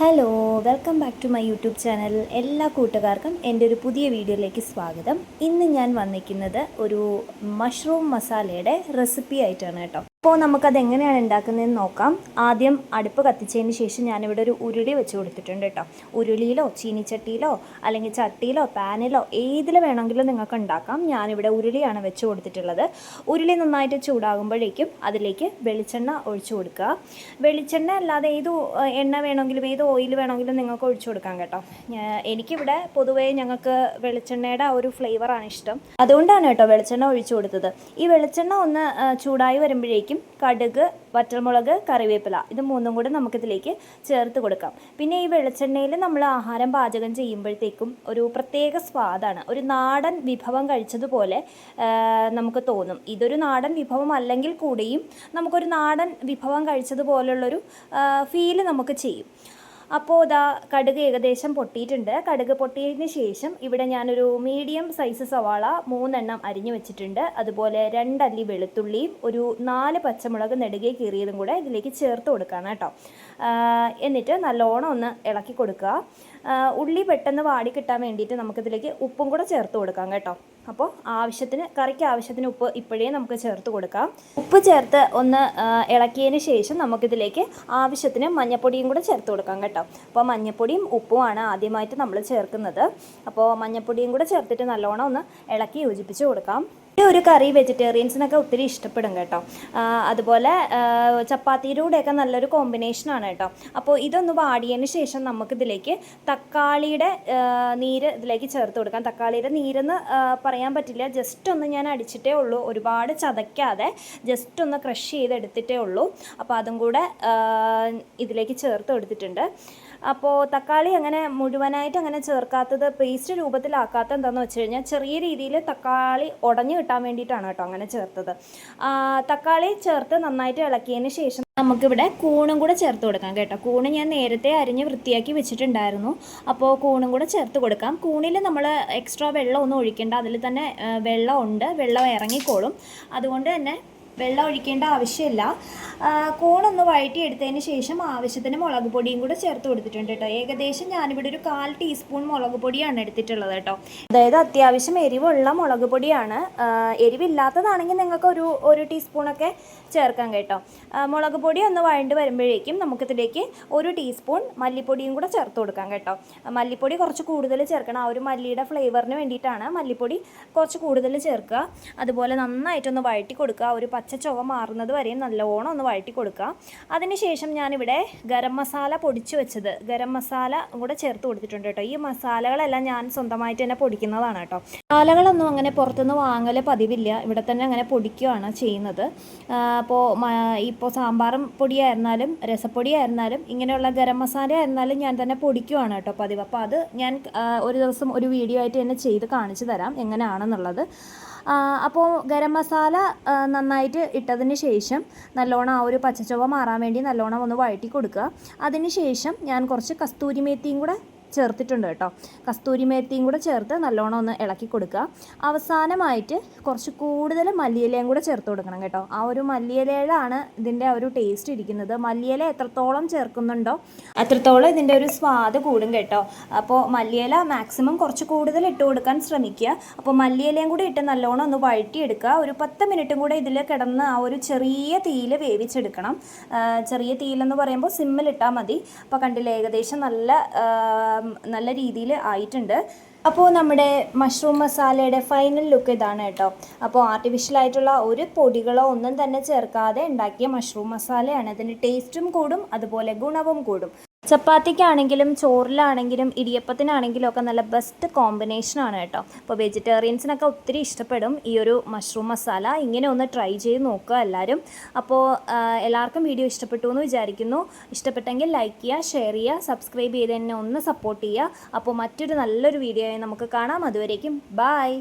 Hello welcome back to my YouTube channel എല്ലാ കൂട്ടുകാർക്കും എന്റെ ഒരു പുതിയ വീഡിയോയിലേക്ക് സ്വാഗതം. ഇന്ന് ഞാൻ വന്നിരിക്കുന്നത് ഒരു മഷ്റൂം മസാലയുടെ റെസിപ്പി ആയിട്ടാണ് കേട്ടോ. അപ്പോൾ നമുക്കത് എങ്ങനെയാണ് ഉണ്ടാക്കുന്നതെന്ന് നോക്കാം. ആദ്യം അടുപ്പ് കത്തിച്ചതിന് ശേഷം ഞാനിവിടെ ഒരു ഉരുളി വെച്ച് കൊടുത്തിട്ടുണ്ട് കേട്ടോ. ഉരുളിയിലോ ചീനിച്ചട്ടിയിലോ അല്ലെങ്കിൽ ചട്ടിയിലോ പാനിലോ ഏതിൽ വേണമെങ്കിലും നിങ്ങൾക്ക് ഉണ്ടാക്കാം. ഞാനിവിടെ ഉരുളിയാണ് വെച്ച് കൊടുത്തിട്ടുള്ളത്. ഉരുളി നന്നായിട്ട് ചൂടാകുമ്പോഴേക്കും അതിലേക്ക് വെളിച്ചെണ്ണ ഒഴിച്ചു കൊടുക്കുക. വെളിച്ചെണ്ണ അല്ലാതെ ഏത് എണ്ണ വേണമെങ്കിലും ഏത് ഓയിൽ വേണമെങ്കിലും നിങ്ങൾക്ക് ഒഴിച്ചു കൊടുക്കാം കേട്ടോ. എനിക്കിവിടെ പൊതുവേ ഞങ്ങൾക്ക് വെളിച്ചെണ്ണയുടെ ഒരു ഫ്ലേവറാണ് ഇഷ്ടം. അതുകൊണ്ടാണ് കേട്ടോ വെളിച്ചെണ്ണ ഒഴിച്ചു കൊടുത്തത്. ഈ വെളിച്ചെണ്ണ ഒന്ന് ചൂടായി വരുമ്പോഴേക്കും കടുക് വറ്റൽമുളക് കറിവേപ്പില. ഇത് മൂന്നും കൂടെ നമുക്കിതിലേക്ക് ചേർത്ത് കൊടുക്കാം. പിന്നെ ഈ വെളിച്ചെണ്ണയിൽ നമ്മൾ ആഹാരം പാചകം ചെയ്യുമ്പോഴത്തേക്കും ഒരു പ്രത്യേക സ്വാദാണ്. ഒരു നാടൻ വിഭവം കഴിച്ചതുപോലെ നമുക്ക് തോന്നും. ഇതൊരു നാടൻ വിഭവം അല്ലെങ്കിൽ കൂടിയും നമുക്കൊരു നാടൻ വിഭവം കഴിച്ചതുപോലുള്ളൊരു ഫീൽ നമുക്ക് ചെയ്യും. അപ്പോൾ ഇതാ കടുക് ഏകദേശം പൊട്ടിയിട്ടുണ്ട്. കടുക് പൊട്ടിയതിന് ശേഷം ഇവിടെ ഞാനൊരു മീഡിയം സൈസ് സവാള മൂന്നെണ്ണം അരിഞ്ഞു വെച്ചിട്ടുണ്ട്. അതുപോലെ രണ്ടല്ലി വെളുത്തുള്ളിയും ഒരു നാല് പച്ചമുളക് നെടുകെ കീറിയതും കൂടെ ഇതിലേക്ക് ചേർത്ത് കൊടുക്കുകയാണ് കേട്ടോ. എന്നിട്ട് നല്ലോണം ഒന്ന് ഇളക്കി കൊടുക്കുക. ഉള്ളി പെട്ടെന്ന് വാടി കിട്ടാൻ വേണ്ടിയിട്ട് നമുക്കിതിലേക്ക് ഉപ്പും കൂടെ ചേർത്ത് കൊടുക്കാം കേട്ടോ. അപ്പോൾ ആവശ്യത്തിന് കറിക്ക് ആവശ്യത്തിന് ഉപ്പ് ഇപ്പോഴേ നമുക്ക് ചേർത്ത് കൊടുക്കാം. ഉപ്പ് ചേർത്ത് ഒന്ന് ഇളക്കിയതിന് ശേഷം നമുക്കിതിലേക്ക് ആവശ്യത്തിന് മഞ്ഞപ്പൊടിയും കൂടെ ചേർത്ത് കൊടുക്കാം കേട്ടോ. അപ്പോൾ മഞ്ഞപ്പൊടിയും ഉപ്പുമാണ് ആദ്യമായിട്ട് നമ്മൾ ചേർക്കുന്നത്. അപ്പോൾ മഞ്ഞപ്പൊടിയും കൂടെ ചേർത്തിട്ട് നല്ലോണം ഒന്ന് ഇളക്കി യോജിപ്പിച്ച് കൊടുക്കാം. ഈ ഒരു കറി വെജിറ്റേറിയൻസിനൊക്കെ ഒത്തിരി ഇഷ്ടപ്പെടും കേട്ടോ. അതുപോലെ ചപ്പാത്തിയുടെ കൂടെയൊക്കെ നല്ലൊരു കോമ്പിനേഷനാണ് കേട്ടോ. അപ്പോൾ ഇതൊന്ന് വാടിയതിന് ശേഷം നമുക്കിതിലേക്ക് തക്കാളിയുടെ നീര് ഇതിലേക്ക് ചേർത്ത് കൊടുക്കാം. തക്കാളിയുടെ നീരെന്ന് പറയാൻ പറ്റില്ല. ജസ്റ്റ് ഒന്ന് ഞാൻ അടിച്ചിട്ടേ ഉള്ളൂ. ഒരുപാട് ചതയ്ക്കാതെ ജസ്റ്റ് ഒന്ന് ക്രഷ് ചെയ്തെടുത്തിട്ടേ ഉള്ളൂ. അപ്പോൾ അതും കൂടെ ഇതിലേക്ക് ചേർത്ത് കൊടുത്തിട്ടുണ്ട്. അപ്പോൾ തക്കാളി അങ്ങനെ മുഴുവനായിട്ട് അങ്ങനെ ചേർക്കാത്തത് പേസ്റ്റ് രൂപത്തിലാക്കാത്ത എന്താണെന്ന് വെച്ച് കഴിഞ്ഞാൽ ചെറിയ രീതിയിൽ തക്കാളി ഉടഞ്ഞു കിട്ടാൻ വേണ്ടിയിട്ടാണ് കേട്ടോ അങ്ങനെ ചേർത്തത്. തക്കാളി ചേർത്ത് നന്നായിട്ട് ഇളക്കിയതിന് ശേഷം നമുക്കിവിടെ കൂണും കൂടെ ചേർത്ത് കൊടുക്കാം കേട്ടോ. കൂണ് ഞാൻ നേരത്തെ അരിഞ്ഞ് വൃത്തിയാക്കി വെച്ചിട്ടുണ്ടായിരുന്നു. അപ്പോൾ കൂണും കൂടെ ചേർത്ത് കൊടുക്കാം. കൂണിൽ നമ്മൾ എക്സ്ട്രാ വെള്ളം ഒന്നും ഒഴിക്കേണ്ട. അതിൽ തന്നെ വെള്ളം ഉണ്ട്. വെള്ളം ഇറങ്ങിക്കോളും. അതുകൊണ്ട് തന്നെ വെള്ളം ഒഴിക്കേണ്ട ആവശ്യമില്ല. കോണൊന്ന് വഴറ്റിയെടുത്തതിന് ശേഷം ആവശ്യത്തിന് മുളക് പൊടിയും കൂടെ ചേർത്ത് കൊടുത്തിട്ടുണ്ട് കേട്ടോ. ഏകദേശം ഞാനിവിടെ ഒരു കാൽ ടീസ്പൂൺ മുളക് പൊടിയാണ് എടുത്തിട്ടുള്ളത് കേട്ടോ. അതായത് അത്യാവശ്യം എരിവുള്ള മുളക് പൊടിയാണ്. എരിവില്ലാത്തതാണെങ്കിൽ നിങ്ങൾക്ക് ഒരു ഒരു ടീസ്പൂണൊക്കെ ചേർക്കാം കേട്ടോ. മുളക് പൊടി ഒന്ന് വഴണ്ട് വരുമ്പോഴേക്കും നമുക്കിതിലേക്ക് ഒരു ടീസ്പൂൺ മല്ലിപ്പൊടിയും കൂടെ ചേർത്ത് കൊടുക്കാം കേട്ടോ. മല്ലിപ്പൊടി കുറച്ച് കൂടുതൽ ചേർക്കണം. ആ ഒരു മല്ലിയുടെ ഫ്ലേവറിന് വേണ്ടിയിട്ടാണ് മല്ലിപ്പൊടി കുറച്ച് കൂടുതൽ ചേർക്കുക. അതുപോലെ നന്നായിട്ടൊന്ന് വഴറ്റി കൊടുക്കുക. ഒരു പച്ച ചുവ മാറുന്നത് വരെയും നല്ലോണം ഒന്ന് വഴറ്റി കൊടുക്കുക. അതിനുശേഷം ഞാനിവിടെ ഗരം മസാല പൊടിച്ചു വെച്ചത്. ഗരം മസാല കൂടെ ചേർത്ത് കൊടുത്തിട്ടുണ്ട് കേട്ടോ. ഈ മസാലകളെല്ലാം ഞാൻ സ്വന്തമായിട്ട് തന്നെ പൊടിക്കുന്നതാണ് കേട്ടോ. മസാലകളൊന്നും അങ്ങനെ പുറത്തുനിന്ന് വാങ്ങൽ പതിവില്ല. ഇവിടെ തന്നെ അങ്ങനെ പൊടിക്കുകയാണ് ചെയ്യുന്നത്. അപ്പോൾ ഇപ്പോൾ സാമ്പാറും പൊടിയായിരുന്നാലും രസപ്പൊടിയായിരുന്നാലും ഇങ്ങനെയുള്ള ഗരം മസാല ആയിരുന്നാലും ഞാൻ തന്നെ പൊടിക്കുവാണ് കേട്ടോ പതിവ്. അപ്പോൾ അത് ഞാൻ ഒരു ദിവസം ഒരു വീഡിയോ ആയിട്ട് തന്നെ ചെയ്ത് കാണിച്ചു തരാം എങ്ങനെയാണെന്നുള്ളത്. അപ്പോൾ ഗരം മസാല നന്നായിട്ട് ഇട്ടതിന് ശേഷം നല്ലോണം ആ ഒരു പച്ചച്ചുവ മാറാൻ വേണ്ടി നല്ലോണം ഒന്ന് വഴറ്റി കൊടുക്കുക. അതിന് ശേഷം ഞാൻ കുറച്ച് കസ്തൂരി മേത്തിയും കൂടെ ചേർത്തിട്ടുണ്ട് കേട്ടോ. കസ്തൂരി മേത്തിയും കൂടെ ചേർത്ത് നല്ലോണം ഒന്ന് ഇളക്കി കൊടുക്കുക. അവസാനമായിട്ട് കുറച്ച് കൂടുതൽ മല്ലിയിലയും കൂടെ ചേർത്ത് കൊടുക്കണം കേട്ടോ. ആ ഒരു മല്ലിയിലയിലാണ് ഇതിന്റെ ഒരു ടേസ്റ്റ് ഇരിക്കുന്നത്. മല്ലിയില എത്രത്തോളം ചേർക്കുന്നുണ്ടോ അത്രത്തോളം ഇതിന്റെ ഒരു സ്വാദ് കൂടും കേട്ടോ. അപ്പോൾ മല്ലിയില മാക്സിമം കുറച്ച് കൂടുതൽ ഇട്ട് കൊടുക്കാൻ ശ്രമിക്കുക. അപ്പോൾ മല്ലിയിലയും കൂടെ ഇട്ട് നല്ലോണം ഒന്ന് വഴറ്റിയെടുക്കുക. ഒരു പത്ത് മിനിറ്റും കൂടെ ഇതിൽ കിടന്ന് ആ ഒരു ചെറിയ തീയിൽ വേവിച്ചെടുക്കണം. ചെറിയ തീയിലെന്ന് പറയുമ്പോൾ സിമ്മിലിട്ടാൽ മതി. അപ്പോൾ കണ്ടില്ലേ ഏകദേശം നല്ല നല്ല രീതിയിൽ ആയിട്ടുണ്ട്. അപ്പോൾ നമ്മുടെ മഷ്റൂം മസാലയുടെ ഫൈനൽ ലുക്ക് ഇതാണ് കേട്ടോ. അപ്പോൾ ആർട്ടിഫിഷ്യൽ ആയിട്ടുള്ള ഒരു പൊടികളോ ഒന്നും തന്നെ ചേർക്കാതെ ഉണ്ടാക്കിയ മഷ്റൂം മസാലയാണ് അതിന്റെ ടേസ്റ്റും കൂടും അതുപോലെ ഗുണവും കൂടും. ചപ്പാത്തിക്കാണെങ്കിലും ചോറിലാണെങ്കിലും ഇടിയപ്പത്തിനാണെങ്കിലും ഒക്കെ നല്ല ബെസ്റ്റ് കോമ്പിനേഷനാണ് കേട്ടോ. അപ്പോൾ വെജിറ്റേറിയൻസിനൊക്കെ ഒത്തിരി ഇഷ്ടപ്പെടും. ഈ ഒരു മഷ്റൂം മസാല ഇങ്ങനെ ഒന്ന് ട്രൈ ചെയ്ത് നോക്കുക എല്ലാവരും അപ്പോൾ എല്ലാവർക്കും വീഡിയോ ഇഷ്ടപ്പെട്ടു എന്ന് വിചാരിക്കുന്നു. ഇഷ്ടപ്പെട്ടെങ്കിൽ ലൈക്ക് ചെയ്യുക ഷെയർ ചെയ്യുക സബ്സ്ക്രൈബ് ചെയ്ത് തന്നെ ഒന്ന് സപ്പോർട്ട് ചെയ്യുക. അപ്പോൾ മറ്റൊരു നല്ലൊരു വീഡിയോ ആയി നമുക്ക് കാണാം. അതുവരേക്കും ബായ്